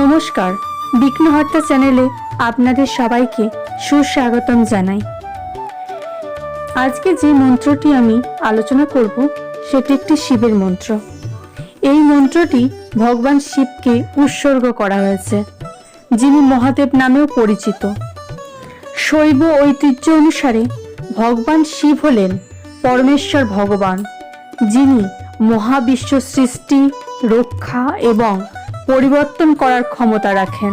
নমস্কার, বিঘ্নহর্তা চ্যানেলে আপনাদের সবাইকে সুস্বাগতম জানাই। আজকে যে মন্ত্রটি আমি আলোচনা করব, সেটি একটি শিবের মন্ত্র। এই মন্ত্রটি ভগবান শিবকে উৎসর্গ করা হয়েছে, যিনি মহাদেব নামেও পরিচিত। শৈব ঐতিহ্য অনুসারে ভগবান শিব হলেন পরমেশ্বর ভগবান, যিনি মহাবিশ্ব সৃষ্টি, রক্ষা এবং পরিবর্তন করার ক্ষমতা রাখেন।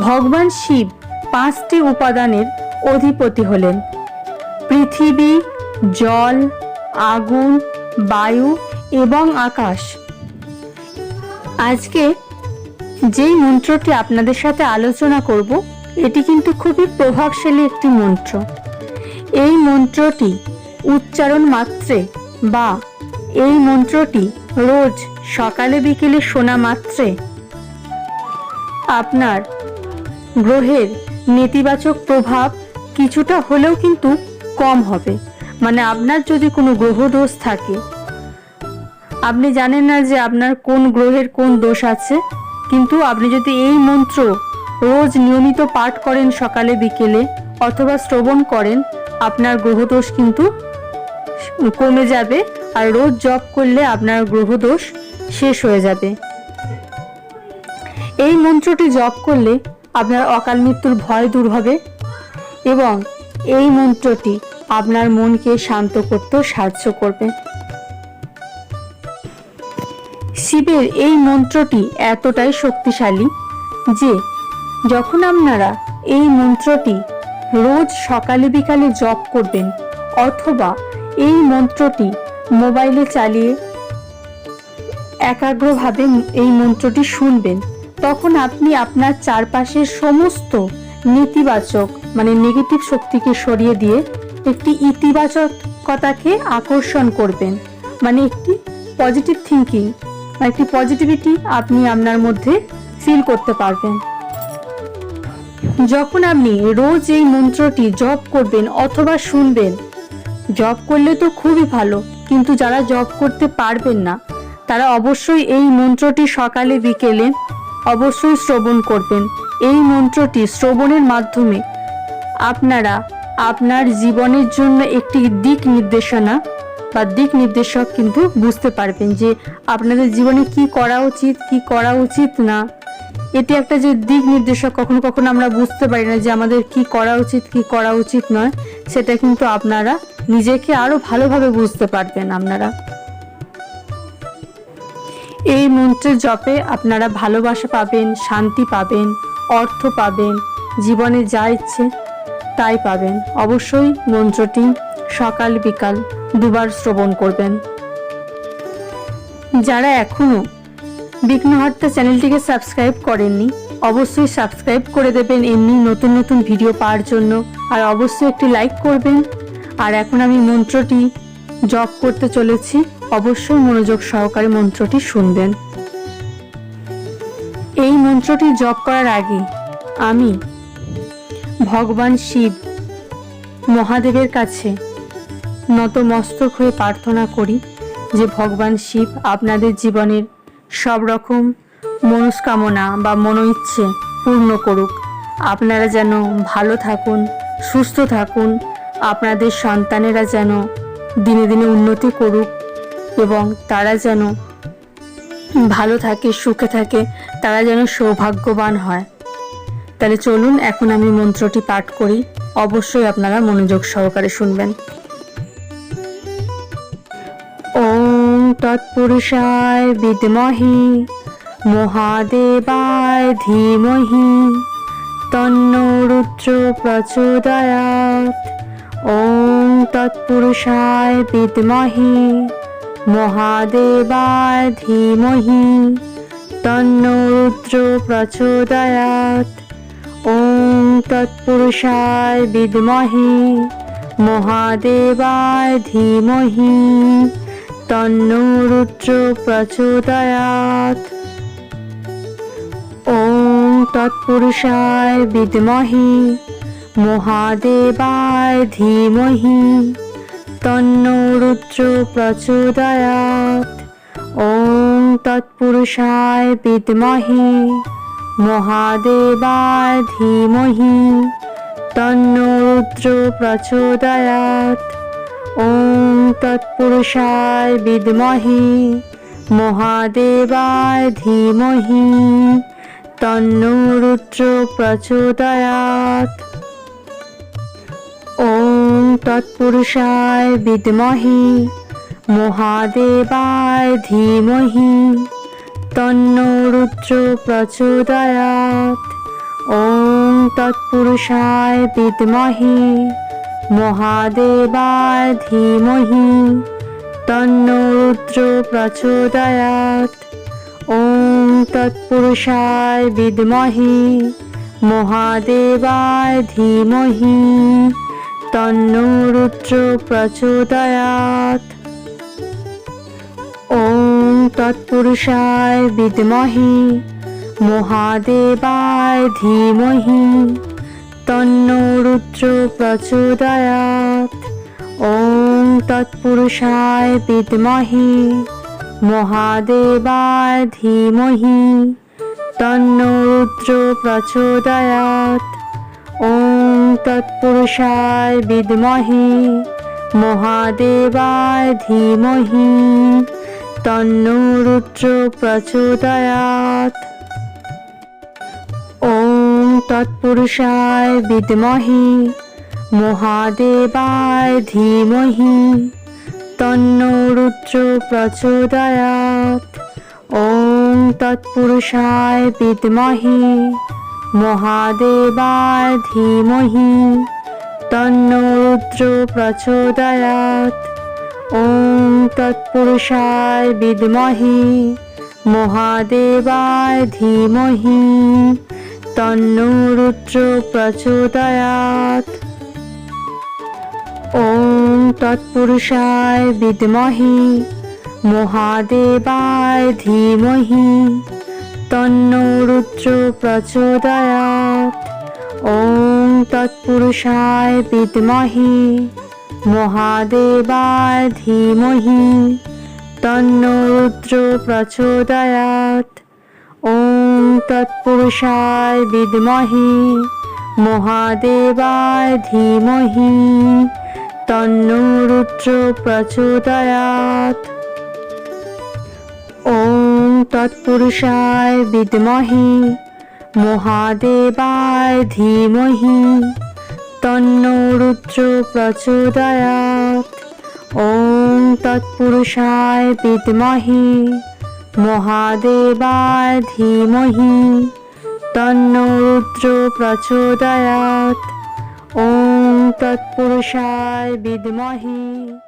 ভগবান শিব পাঁচটি উপাদানের অধিপতি হলেন। পৃথিবী, জল, আগুন, বায়ু এবং আকাশ। আজকে যেই মন্ত্রটি আপনাদের সাথে আলোচনা করব, এটি কিন্তু খুবই প্রভাবশালী একটি মন্ত্র। এই মন্ত্রটি উচ্চারণ মাত্রে বা এই মন্ত্রটি রোজ সকালে বিকেলে শোনা মাত্রে। আপনার গ্রহের নেতিবাচক প্রভাব কিছুটা হলেও কিন্তু কম হবে। মানে আপনার যদি কোনো গ্রহ দোষ থাকে, আপনি জানেন না যে আপনার কোন গ্রহের কোন দোষ আছে, কিন্তু আপনি যদি এই মন্ত্র রোজ নিয়মিত পাঠ করেন সকালে বিকেলে অথবা শ্রবণ করেন, আপনার গ্রহদোষ কিন্তু কমে যাবে। আর রোজ জপ করলে আপনার গ্রহদোষ শেষ হয়ে যাবে। এই মন্ত্রটি জপ করলে আপনার অকাল মৃত্যুর ভয় দূর হবে এবং এই মন্ত্রটি আপনার মনকে শান্ত করতেও সাহায্য করবে। শিবের এই মন্ত্রটি এতটাই শক্তিশালী যে যখন আপনারা এই মন্ত্রটি রোজ সকালে বিকালে জপ করবেন অথবা এই মন্ত্রটি মোবাইলে চালিয়ে একাগ্রভাবে এই মন্ত্রটি শুনবেন। তখন আপনি আপনার চারপাশের সমস্ত নেতিবাচক মানে নেগেটিভ শক্তিকে সরিয়ে দিয়ে একটি ইতিবাচকতাকে আকর্ষণ করবেন। মানে একটি পজিটিভ থিঙ্কিং বা একটি পজিটিভিটি আপনি আপনার মধ্যে ফিল করতে পারবেন। যখন আপনি রোজ এই মন্ত্রটি জপ করবেন অথবা শুনবেন জব করলে তো খুবই ভালো, কিন্তু যারা জব করতে পারবেন না তারা অবশ্যই এই মন্ত্রটি সকালে বিকেলে অবশ্যই শ্রবণ করবেন। এই মন্ত্রটি শ্রবণের মাধ্যমে আপনারা আপনার জীবনের জন্য একটি দিক নির্দেশনা বা দিক নির্দেশক কিন্তু বুঝতে পারবেন যে আপনাদের জীবনে কি করা উচিত, কি করা উচিত না। এটি একটা যে দিক নির্দেশক কখনো কখনো আমরা বুঝতে পারি না যে আমাদের কি করা উচিত, কি করা উচিত নয়। সেটা কিন্তু আপনারা নিজেকে আরও ভালোভাবে বুঝতে পারবেন আপনারা। এই মন্ত্রের জপে আপনারা ভালোবাসা পাবেন, শান্তি পাবেন, অর্থ পাবেন, জীবনে যা ইচ্ছে তাই পাবেন। অবশ্যই মন্ত্রটি সকাল বিকাল দুবার শ্রবণ করবেন। যারা এখনও বিঘ্নহর্তা চ্যানেলটিকে সাবস্ক্রাইব করেননি, অবশ্যই সাবস্ক্রাইব করে দেবেন এমনি নতুন নতুন ভিডিও পাওয়ার জন্য। আর অবশ্যই একটি লাইক করবেন। আর এখন আমি মন্ত্রটি জপ করতে চলেছি, অবশ্যই মনোযোগ সহকারে মন্ত্রটি শুনবেন। এই মন্ত্রটি জপ করার আগে আমি ভগবান শিব, মহাদেবের কাছে নতমস্তক হয়ে প্রার্থনা করি যে ভগবান শিব আপনাদের জীবনের সব রকম মনস্কামনা বা মনোইচ্ছে পূর্ণ করুক। আপনারা যেন ভালো থাকুন, সুস্থ থাকুন, আপনাদের সন্তানেরা যেন দিনে দিনে উন্নতি করুক এবং তারা যেন ভালো থাকে, সুখে থাকে, তারা যেন সৌভাগ্যবান হয়। তাহলে চলুন, এখন আমি মন্ত্রটি পাঠ করি। অবশ্যই আপনারা মনোযোগ সহকারে শুনবেন। ওম তৎপুরুষায় বিদ্মহি, মহাদেবায় ধীমহি, তন্ন রুদ্র প্রচোদয়াৎ ওম তৎপুরুষায় বিদ্মহি, মহাদেবায় ধীমহি, তন্ন রুদ্র প্রচোদয়াৎ। ওম তৎপুরুষায় বিদ্মহি, মহাদেবায় ধীমহি, তন্ন রুদ্র প্রচোদয়াৎ। ওম তৎপুরুষায় বিদ্মহি মহাদেবায় ধীমহি, তন্ন রুদ্র প্রচোদয়াৎ ওম তৎপুরুষায় বিদ্মহে, মহাদেবায় ধীমহি, তন্ন রুদ্র প্রচোদয়াৎ ওম তৎপুরুষায় বিদ্মহে, মহাদেবায় ধীমহি, তন্ন রুদ্র প্রচোদয়াৎ তৎপুরুষায় বিদ্মহে, মহাদেবায় ধীমহি, তন্নো রুদ্র প্রচোদয়াৎ ওম তৎপুরুষায় বিদ্মহে, মহাদেবায় ধীমহি, তন্নো রুদ্র প্রচোদয়াৎ ওম তৎপুরুষায় বিদ্মহে, মহাদেবায় ধীমহি। তন্নো রুদ্র প্রচোদয়াৎ ওম তৎপুরুষায় বিদ্মহে মহাদেবায় ধীমহি তন্নো রুদ্র প্রচোদয়াৎ ওম তৎপুরুষায় বিদ্মহে মহাদেবায় ধীমহি তন্নো রুদ্র প্রচোদয়াৎ ওম তৎপুরুষায় বিদ্মহে, মহাদেবায় ধীমহি, তন্নো রুদ্র প্রচোদয়াৎ। ওম তৎপুরুষায় বিদ্মহে, মহাদেবায় ধীমহি, তন্নো রুদ্র প্রচোদয়াৎ। ওম তৎপুরুষায় বিদ্মহে মহাদেবায় ধীমহি তন্নো রুদ্র প্রচোদয়াৎ ওম তৎপুরুষায় বিদ্মহে মহাদেবায় ধীমহি তন্নো রুদ্র প্রচোদয়াৎ ওম তৎপুরুষায় বিদ্মহে মহাদেবায় ধীমহি তন্নো রুদ্র প্রচোদয়াৎ। ওম তৎপুরুষায় বিদ্মহে, মহাদেবায় ধীমহি। তন্ন রুদ্র প্রচোদয়াৎ। ওম তৎপুরুষায় বিদ্মহে, মহাদেবায় ধীমহি। তন্নো রুদ্র প্রচোদয়াৎ। তৎপুরুষায় বিদ্মহে, মহাদেবায় ধীমহি, তন্ন রুদ্র প্রচোদয়াৎ। ওম তৎপুরুষায় বিদ্মহে, মহাদেবায় ধীমহি, তন্ন রুদ্র প্রচোদয়াৎ। ওম তৎপুরুষায় বিদ্মহে।